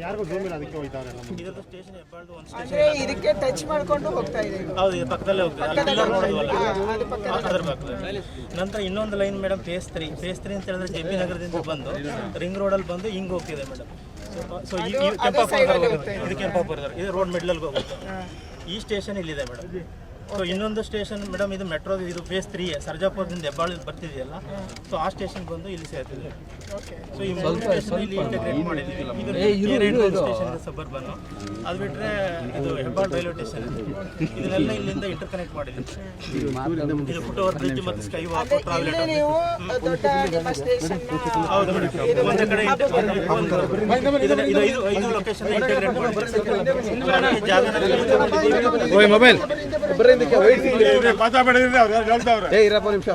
ಯಾರಿಗೂ ಜೂಮ್ ಇಲ್ಲ ಅದಕ್ಕೆ ಹೋಯ್ತಾವ್ರೆ ಎಲ್ಲ ಇದರದ್ದು ಸ್ಟೇಷನ್ ಹೆಬ್ಬಾಳ್ದು ಒಂದು ಅಂದ್ರೆ ಇದಕ್ಕೆ ಟಚ್ ಮಾಡ್ಕೊಂಡು ಹೋಗ್ತಾ ಇದೆ ಇದು. ಹೌದು ಇದು ಪಕ್ಕದಲ್ಲೇ ಹೋಗ್ತದೆ. ಅಲ್ಲಿ ಪಕ್ಕ ಅದರ ಪಕ್ಕದಲ್ಲಿ ನಂತರ ಇನ್ನೊಂದು line madam phase three phase three ಅಂತ ಹೇಳಿದ್ರೆ ಜೆ ಪಿ ನಗರದಿಂದ ಬಂದು ರಿಂಗ್ ರೋಡಲ್ಲಿ ಬಂದು ಹಿಂಗ್ ಹೋಗ್ತಿದೆ ಮೇಡಮ್ ಸೊ ಈ ಈ ಕೆಂಪಾಪುರ ಇದು. ಕೆಂಪಾಪುರ ಇದು ರೋಡ್ ಮಿಡ್ಲಲ್ಲಿ ಹೋಗುತ್ತೆ. ಈ ಸ್ಟೇಷನ್ ಇಲ್ಲಿದೆ ಮೇಡಮ್ ಸೊ ಇನ್ನೊಂದು ಸ್ಟೇಷನ್ ಮೇಡಮ್ ಇದು ಮೆಟ್ರೋ ಇದು ಫೇಸ್ ತ್ರೀ ಸರ್ಜಾಪುರದಿಂದ ಹೆಬ್ಬಾಳ ಬರ್ತಿದೆಯಲ್ಲ ಸೊ ಆ ಸ್ಟೇಷನ್ ಬಂದು ಇಲ್ಲಿ ಸೇರ್ತಿದೆ ಸೊ ಈ ಮೂರು ಸ್ಟೇಷನ್ ಇಲ್ಲಿ ಇಂಟಿಗ್ರೇಟ್ ಮಾಡಿದ್ದೀವಿ ಸ್ಟೇಷನ್ ಸಬರ್ಬನ್ ಅದು ಬಿಟ್ಟರೆ ಇದು ಹೆಬ್ಬಾಳ್ ರೈಲ್ವೆ ಸ್ಟೇಷನ್ ಇದನ್ನೆಲ್ಲ ಇಲ್ಲಿಂದ ಇಂಟರ್ ಕನೆಕ್ಟ್ ಮಾಡಿದ್ದೀವಿ ಇದು ಫುಟ್ ಓವರ್ ಬ್ರಿಡ್ಜ್ ಮತ್ತು ಸ್ಕೈ ವಾಕ್ ಟ್ರಾವೆಲ್ ಹೌದು ಮೇಡಮ್ ಒಂದು ಕಡೆ ಇದು ಐದು ಐದು ಲೊಕೇಶನ್ ಇಂಟಿಗ್ರೇಟ್ ಮಾಡಿ ಜಾಗ ಮೊಬೈಲ್ ಕಾರ್ಯಕ್ರಮ ಏ ಇರಪ್ಪ ನಿಮಿಷ.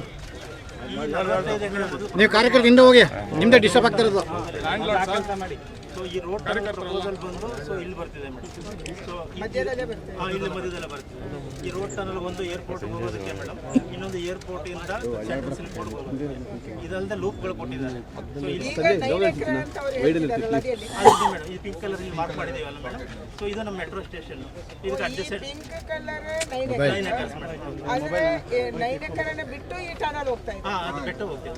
ನೀವು ನಲವತ್ತೈದು ಹಿಂದೆ ಹೋಗಿ ನಿಮ್ದೇ ಡಿಸ್ಟರ್ಬ್ ಆಗ್ತಿರೋದು ಸೊ ಈ ರೋಡ್ ಪ್ರಪೋಸಲ್ ಬಂದು ಸೊ ಇಲ್ಲಿ ಬರ್ತಿದೆ ಮೇಡಮ್. ಸೊ ಇಲ್ಲಿ ಮಧ್ಯದಲ್ಲೇ ಬರ್ತಿದೆ. ಈ ರೋಡ್ ಟನಲ್ ಒಂದು ಏರ್ಪೋರ್ಟ್ ಹೋಗೋದಕ್ಕೆ ಮೇಡಮ್. ಇನ್ನೊಂದು ಏರ್ಪೋರ್ಟ್ ಇಂದ ಸೆಂಟ್ರಲ್ ಸಿಲ್ಪೋರ್ಟ್ ಹೋಗೋದು ಇದಲ್ಲದೆ ಲೂಪ್ಗಳು ಕೊಟ್ಟಿದ್ದಾರೆ. ಸೊ ಇಲ್ಲಿ ಮೇಡಮ್. ಈ ಪಿಂಕ್ ಕಲರ್ ಇಲ್ಲಿ ಮಾರ್ಕ್ ಮಾಡಿದ್ದೀವಲ್ಲ ಮೇಡಮ್. ಸೊ ಇದು ನಮ್ಮ ಮೆಟ್ರೋ ಸ್ಟೇಷನ್ ಇದಕ್ಕೆ ಅಡ್ಜಸ್ಟೆಡ್ ನೈನ್ ಎಕರ್ಸ್ ಮೇಡಮ್. ಬಿಟ್ಟು ಈ ಟನಲ್ ಹೋಗ್ತಾ ಇದೆ. ಹಾ ಅದು ಬೆಟ್ಟ ಹೋಗ್ತೀವಿ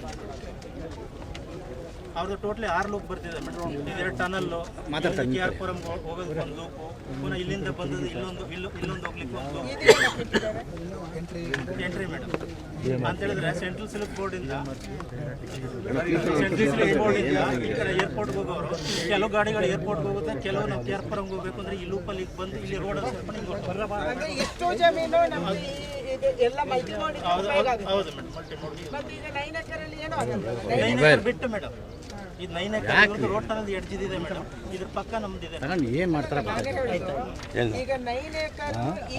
ಅವ್ರದ್ದು ಟೋಟ್ಲಿ ಆರು ಲೂಪ್ ಬರ್ತಿದೆ ಮೆಟ್ರೋ ಇದೆರಡು ಟನಲ್ ಕೆ ಆರ್ ಪುರಂ ಹೋಗೋದಕ್ಕೆ ಒಂದು ಲೂಪು ಪುನಃ ಇಲ್ಲಿಂದ ಬಂದದ್ದು ಇಲ್ಲೊಂದು ಇಲ್ಲೊ ಇಲ್ಲೊಂದು ಹೋಗ್ಲಿಕ್ಕೆ ಒಂದು? Entry madam. ಅಂತ ಹೇಳಿದ್ರೆ ಸೆಂಟ್ರಲ್ ಸಿಲ್ಕ್ ಬೋರ್ಡ್ ಇಂದ ಸೆಂಟ್ರಲ್ ಸಿಲ್ಕ್ ಬೋರ್ಡ್ ಇಂದ ಈ ಕಡೆ ಏರ್ಪೋರ್ಟ್ ಹೋಗೋರು. ಕೆಲವು ಗಾಡಿಗಳು ಏರ್ಪೋರ್ಟ್ ಹೋಗುತ್ತೆ ಕೆಲವು ನಾವು ಕೆ ಆರ್ ಪುರಂ ಹೋಗ್ಬೇಕು ಅಂದ್ರೆ ಈ ಲೂಪಲ್ಲಿ ಬಂದು ಇಲ್ಲಿ ರೋಡ್ ಜಮೀನು ಎಲ್ಲ ಹೌದು ಹೌದು. ಮೇಡಮ್ ಮಲ್ಟಿ ಈಗ ಬಿಟ್ಟು ಮೇಡಮ್. ಇದು ನೈನ್ ಎಕರ್ ರೋಡ್ ಟನಲ್ ಎಡ್ಜಿದೆ ಮೇಡಮ್. ಇದ್ರ ಪಕ್ಕ ನಮ್ದಿದೆ ಏನ್ ಮಾಡ್ತಾರ ಮಾಡ್ತಾರೆ ಈಗ ನೈನ್ ಏಕರ್ ಈ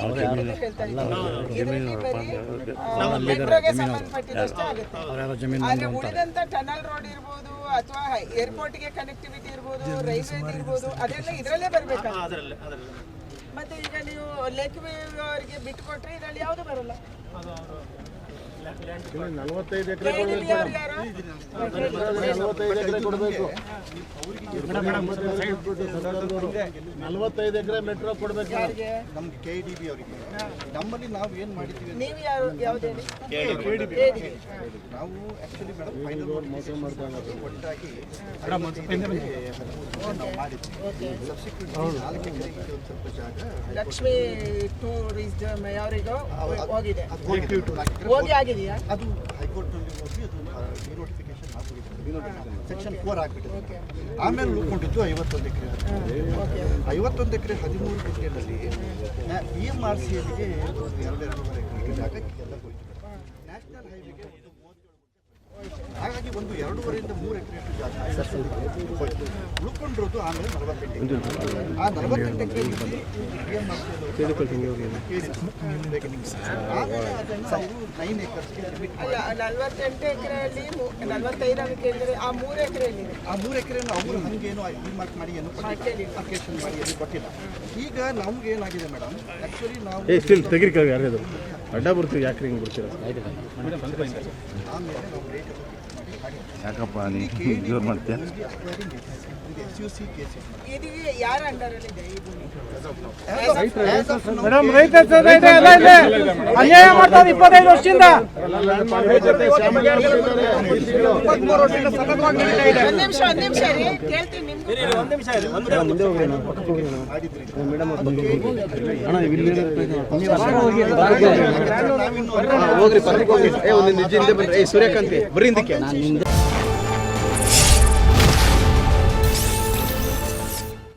ಜಮೀನು ಉಳಿದಂತ ಟನಲ್ ರೋಡ್ ಇರ್ಬೋದು ಅಥವಾ ಏರ್ಪೋರ್ಟ್ಗೆ ಕನೆಕ್ಟಿವಿಟಿ ಇರ್ಬೋದು ರೈಲ್ವೆ ಇರ್ಬೋದು ಅದೆಲ್ಲ ಇದರಲ್ಲೇ ಬರ್ಬೇಕು ಅದರಲ್ಲೇ ಅದರಲ್ಲೇ. ಮತ್ತೆ ಈಗ ನೀವು ಲೇಕ್ ವ್ಯೂ ಅವರಿಗೆ ಬಿಟ್ಕೊಟ್ರೆ ಇದರಲ್ಲಿ ಯಾವುದು ಬರಲ್ಲ. ನಲವತ್ತೈದು ಎಕರೆ KDB ಅವ್ರು ನಲವತ್ತೈದು ಎಕರೆ ಕೊಡಬೇಕು. ನಲವತ್ತೈದು ಎಕರೆ ಮೆಟ್ರೋ ಕೊಡ್ಬೇಕು ಯಾರಿಗೆ? ನಮ್ಗೆ ಕೆ ಡಿ ಬಿ ಅವರಿಗೆ. ನಮ್ಮಲ್ಲಿ ನಾವು ಏನು ಮಾಡಿದ್ದೀವಿ ನೀವು ಯಾರು ಯಾವ್ದು ಹೇಳಿ? ನಾವು ಆ್ಯಕ್ಚುಲಿ ಮೇಡಮ್ ಫೈನಲ್ ಒಟ್ಟಾಗಿ ನಾವು ಮಾಡಿದ್ವಿ ಸಬ್ಸಿಕ್ವೆಂಟ್ ನಾಲ್ಕು ಎಕರೆಗೆ ಒಂದು ಸ್ವಲ್ಪ ಜಾಗ. ಲಕ್ಷ್ಮಿ ಟೂರಿಸಂ ಯಾರಿಗೋ ಹೋಗಿದೆ. ಹೋಗಿ ನಾಲ್ಕು ಅದು ಹೈಕೋರ್ಟ್ನಲ್ಲಿ ಹೋಗಿ ಅದು ಡಿನೋಟಿಫಿಕೇಶನ್ ಆಗಿಬಿಟ್ಟಿದೆ ಸೆಕ್ಷನ್ ಫೋರ್ ಆಗಿಬಿಟ್ಟಿದೆ. ಆಮೇಲೆ ಉಳ್ಕೊಂಡಿದ್ದು ಐವತ್ತೊಂದು ಎಕರೆ ಐವತ್ತೊಂದು ಎಕರೆ ಹದಿಮೂರು ಗಂಟೆಯಲ್ಲಿ ಬಿ ಎಂ ಆರ್ ಸಿ ಎಲ್ಗೆ ಎರಡು ಎರಡೂವರೆ ಎಕರೆ ಎಲ್ಲ ಹೋಯ್ತು. ನ್ಯಾಷನಲ್ ಹೈವೇಗೆ ಒಂದು ಮೂವತ್ತೇಳು ಹಾಗಾಗಿ ಒಂದು ಎರಡೂವರೆಯಿಂದ ಮೂರು ಎಕರೆ ಉಳ್ಕೊಂಡಿರೋದು ಆಮೇಲೆ ನಲವತ್ತೆಂಟು ಆ ನೈನ್ ಏಕರ್ಸ್ಗೆ ಅಲ್ಲ ನಲ್ವತ್ತೆಂಟು ಎಕರೆಯಲ್ಲಿ ನಲ್ವತ್ತೈದು ಅಂತ ಕೇಳಿದ್ರೆ ಆ ಮೂರು ಎಕರೆಯಲ್ಲಿ ಆ ಮೂರು ಎಕರೆಯನ್ನು ಅವರು ಹಂಗೇನು ಮಾಡಿ ಏನು ಅಪ್ಲಿಕೇಶನ್ ಮಾಡಿ ಏನು ಕೊಟ್ಟಿಲ್ಲ. ಈಗ ನಮ್ಗೆ ಏನಾಗಿದೆ ಮೇಡಮ್? ಆ್ಯಕ್ಚುಲಿ ನಾವು ಅಡ್ಡ ಬರ್ತೀವಿ ಯಾಕೆ ಹಿಂಗೆ ಬರ್ತೀರ? ಯಾಕಪ್ಪ ನೀವು ಮಾಡ್ತೀಯ? ಮೇಡಮ್ ರೈತ ಅನ್ಯಾಯ ಮಾಡ್ತಾರೆ ಇಪ್ಪತ್ತೈದು ವರ್ಷದಿಂದ. ಒಂದ್ ಹೋಗ್ರಿ ಪಕ್ಕಕ್ಕೆ ಹೋಗಿ ಏ ಒಂದು ನಿಜ ಹಿಂದೆ ಬಂದ್ರೆ ಏ ಸೂರ್ಯಕಾಂತಿ ಬರೀ ಹಿಂದಕ್ಕೆ